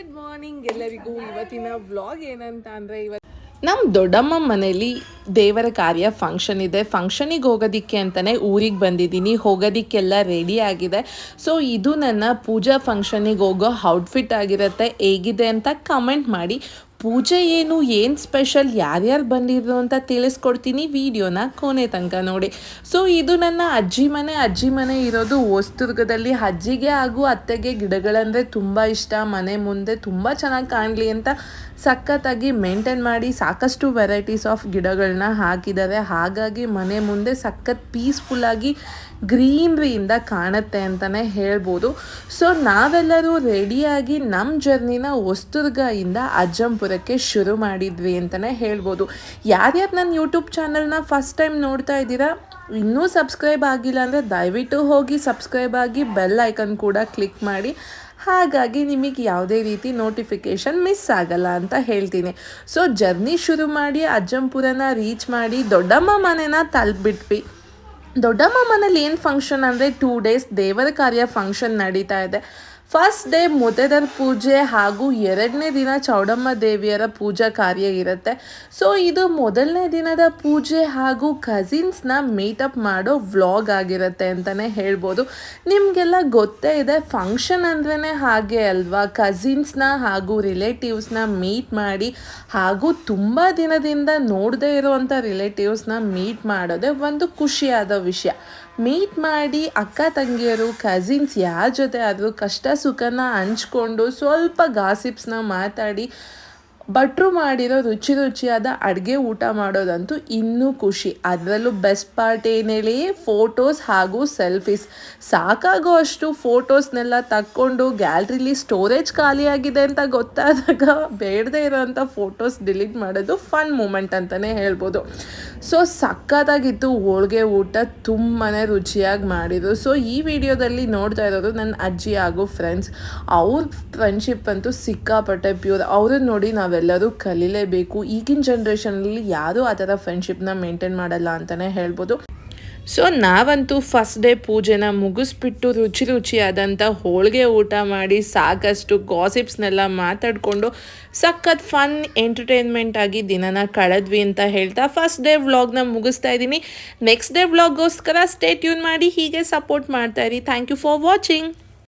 Good morning ಎಲ್ಲರಿಗೂ. ಇವತ್ತಿನ vlog ಏನಂತ ಅಂದರೆ ಇವತ್ತು ನಮ್ಮ ದೊಡ್ಡಮ್ಮ ಮನೇಲಿ ದೇವರ ಕಾರ್ಯ ಫಂಕ್ಷನ್ ಇದೆ. ಫಂಕ್ಷನಿಗೆ ಹೋಗೋದಿಕ್ಕೆ ಅಂತಲೇ ಊರಿಗೆ ಬಂದಿದ್ದೀನಿ. ಹೋಗೋದಿಕ್ಕೆಲ್ಲ ರೆಡಿ ಆಗಿದೆ. ಸೊ ಇದು ನನ್ನ ಪೂಜಾ ಫಂಕ್ಷನಿಗೆ ಹೋಗೋ ಔಟ್ಫಿಟ್ ಆಗಿರುತ್ತೆ. ಹೇಗಿದೆ ಅಂತ ಕಮೆಂಟ್ ಮಾಡಿ. ಪೂಜೆ ಏನು ಏನು ಸ್ಪೆಷಲ್ ಯಾರ್ಯಾರು ಬಂದಿದ್ರು ಅಂತ ತಿಳಿಸ್ಕೊಡ್ತೀನಿ ವಿಡಿಯೋನ ಕೊನೆ ತನಕ ನೋಡಿ. ಸೊ ಇದು ನನ್ನ ಅಜ್ಜಿ ಮನೆ. ಅಜ್ಜಿ ಮನೆ ಇರೋದು ಹೊಸದುರ್ಗದಲ್ಲಿ. ಅಜ್ಜಿಗೆ ಹಾಗೂ ಅತ್ತೆಗೆ ಗಿಡಗಳಂದರೆ ತುಂಬ ಇಷ್ಟ. ಮನೆ ಮುಂದೆ ತುಂಬ ಚೆನ್ನಾಗಿ ಕಾಣಲಿ ಅಂತ ಸಖತ್ತಾಗಿ ಮೇಂಟೈನ್ ಮಾಡಿ ಸಾಕಷ್ಟು ವೆರೈಟೀಸ್ ಆಫ್ ಗಿಡಗಳನ್ನ ಹಾಕಿದ್ದಾರೆ. ಹಾಗಾಗಿ ಮನೆ ಮುಂದೆ ಸಖತ್ ಪೀಸ್ಫುಲ್ಲಾಗಿ ಗ್ರೀನ್ರಿಯಿಂದ ಕಾಣುತ್ತೆ ಅಂತಲೇ ಹೇಳ್ಬೋದು. ಸೊ ನಾವೆಲ್ಲರೂ ರೆಡಿಯಾಗಿ ನಮ್ಮ ಜರ್ನಿನ ಹೊಸದುರ್ಗದಿಂದ ಅಜ್ಜಂಪುರಕ್ಕೆ ಶುರು ಮಾಡಿದ್ವಿ ಅಂತಲೇ ಹೇಳ್ಬೋದು. ಯಾರ್ಯಾರು ನನ್ನ ಯೂಟ್ಯೂಬ್ ಚಾನಲ್ನ ಫಸ್ಟ್ ಟೈಮ್ ನೋಡ್ತಾ ಇದ್ದೀರಾ, ಇನ್ನೂ ಸಬ್ಸ್ಕ್ರೈಬ್ ಆಗಿಲ್ಲ ಅಂದರೆ ದಯವಿಟ್ಟು ಹೋಗಿ ಸಬ್ಸ್ಕ್ರೈಬ್ ಆಗಿ ಬೆಲ್ ಐಕನ್ ಕೂಡ ಕ್ಲಿಕ್ ಮಾಡಿ. ಹಾಗಾಗಿ ನಿಮಗೆ ಯಾವುದೇ ರೀತಿ ನೋಟಿಫಿಕೇಷನ್ ಮಿಸ್ ಆಗಲ್ಲ ಅಂತ ಹೇಳ್ತೀನಿ. ಸೊ ಜರ್ನಿ ಶುರು ಮಾಡಿ, ಅಜ್ಜಂಪುರನ ರೀಚ್ ಮಾಡಿ, ದೊಡ್ಡಮ್ಮ ಮನೆನ ತಲುಪಿಬಿಟ್ವಿ ದೊಡ್ಡಮ್ಮ ಮನೇಲಿ ಏನು ಫಂಕ್ಷನ್ ಅಂದರೆ ಟೂ ಡೇಸ್ ದೇವರ ಕಾರ್ಯ ಫಂಕ್ಷನ್ ನಡೀತಾ ಇದೆ. ಫಸ್ಟ್ ಡೇ ಮುತೆದರ್ ಪೂಜೆ ಹಾಗೂ ಎರಡನೇ ದಿನ ಚೌಡಮ್ಮ ದೇವಿಯರ ಪೂಜಾ ಕಾರ್ಯ ಇರುತ್ತೆ. ಸೊ ಇದು ಮೊದಲನೇ ದಿನದ ಪೂಜೆ ಹಾಗೂ ಕಸಿನ್ಸ್ನ ಮೀಟಪ್ ಮಾಡೋ ವ್ಲಾಗ್ ಆಗಿರುತ್ತೆ ಅಂತಲೇ ಹೇಳ್ಬೋದು. ನಿಮಗೆಲ್ಲ ಗೊತ್ತೇ ಇದೆ ಫಂಕ್ಷನ್ ಅಂದ್ರೇ ಹಾಗೆ ಅಲ್ವಾ? ಕಸಿನ್ಸ್ನ ಹಾಗೂ ರಿಲೇಟಿವ್ಸ್ನ ಮೀಟ್ ಮಾಡಿ ಹಾಗೂ ತುಂಬ ದಿನದಿಂದ ನೋಡದೇ ಇರುವಂಥ ರಿಲೇಟಿವ್ಸ್ನ ಮೀಟ್ ಮಾಡೋದೇ ಒಂದು ಖುಷಿಯಾದ ವಿಷಯ. ಮೀಟ್ ಮಾಡಿ ಅಕ್ಕ ತಂಗಿಯರು ಕಸಿನ್ಸ್ ಯಾರ ಜೊತೆ ಆದರೂ ಕಷ್ಟ ಸುಖನ ಹಂಚ್ಕೊಂಡು ಸ್ವಲ್ಪ ಗಾಸಿಪ್ಸ್ನ ಮಾತಾಡಿ ಭಟ್ರು ಮಾಡಿರೋ ರುಚಿ ರುಚಿಯಾದ ಅಡುಗೆ ಊಟ ಮಾಡೋದಂತೂ ಇನ್ನೂ ಖುಷಿ. ಅದರಲ್ಲೂ ಬೆಸ್ಟ್ ಪಾರ್ಟ್ ಏನು ಹೇಳಿ? ಫೋಟೋಸ್ ಹಾಗೂ ಸೆಲ್ಫೀಸ್ ಸಾಕಾಗೋ ಅಷ್ಟು ಫೋಟೋಸ್ನೆಲ್ಲ ತಕ್ಕೊಂಡು ಗ್ಯಾಲ್ರಿಲಿ ಸ್ಟೋರೇಜ್ ಖಾಲಿಯಾಗಿದೆ ಅಂತ ಗೊತ್ತಾದಾಗ ಬೇಡದೇ ಇರೋಂಥ ಫೋಟೋಸ್ ಡಿಲೀಟ್ ಮಾಡೋದು ಫನ್ ಮೂಮೆಂಟ್ ಅಂತಲೇ ಹೇಳ್ಬೋದು. ಸೊ ಸಕ್ಕತ್ತಾಗಿತ್ತು ಹೋಳಿಗೆ ಊಟ. ತುಂಬಾ ರುಚಿಯಾಗಿ ಮಾಡಿದ್ರು ಸೊ ಈ ವಿಡಿಯೋದಲ್ಲಿ ನೋಡ್ತಾ ಇರೋದು ನನ್ನ ಅಜ್ಜಿ ಹಾಗೂ ಫ್ರೆಂಡ್ಸ್ ಅವ್ರ ಫ್ರೆಂಡ್ಶಿಪ್ ಅಂತೂ ಸಿಕ್ಕಾಪಟ್ಟೆ ಪ್ಯೂರ್ ಅವ್ರನ್ನ ನೋಡಿ ನಾವೆಲ್ಲರೂ ಕಲೀಲೇಬೇಕು. ಈಗಿನ ಜನ್ರೇಷನಲ್ಲಿ ಯಾರೂ ಆ ಥರ ಫ್ರೆಂಡ್ಶಿಪ್ನ ಮೇಂಟೈನ್ ಮಾಡಲ್ಲ ಅಂತಲೇ ಹೇಳ್ಬೋದು. ಸೊ ನಾವಂತೂ ಫಸ್ಟ್ ಡೇ ಪೂಜೆನ ಮುಗಿಸ್ಬಿಟ್ಟು ರುಚಿ ರುಚಿಯಾದಂಥ ಹೋಳಿಗೆ ಊಟ ಮಾಡಿ ಸಾಕಷ್ಟು ಗಾಸಿಪ್ಸ್ನೆಲ್ಲ ಮಾತಾಡಿಕೊಂಡು ಸಖತ್ ಫನ್ ಎಂಟರ್ಟೈನ್ಮೆಂಟ್ ಆಗಿ ದಿನನ ಕಳೆದ್ವಿ ಅಂತ ಹೇಳ್ತಾ ಫಸ್ಟ್ ಡೇ ವ್ಲಾಗ್ನ ಮುಗಿಸ್ತಾ ಇದ್ದೀನಿ. ನೆಕ್ಸ್ಟ್ ಡೇ ವ್ಲಾಗ್ಗೋಸ್ಕರ ಸ್ಟೇ ಟ್ಯೂನ್ ಮಾಡಿ ಹೀಗೆ ಸಪೋರ್ಟ್ ಮಾಡ್ತಾಯಿರಿ ಥ್ಯಾಂಕ್ ಯು ಫಾರ್ ವಾಚಿಂಗ್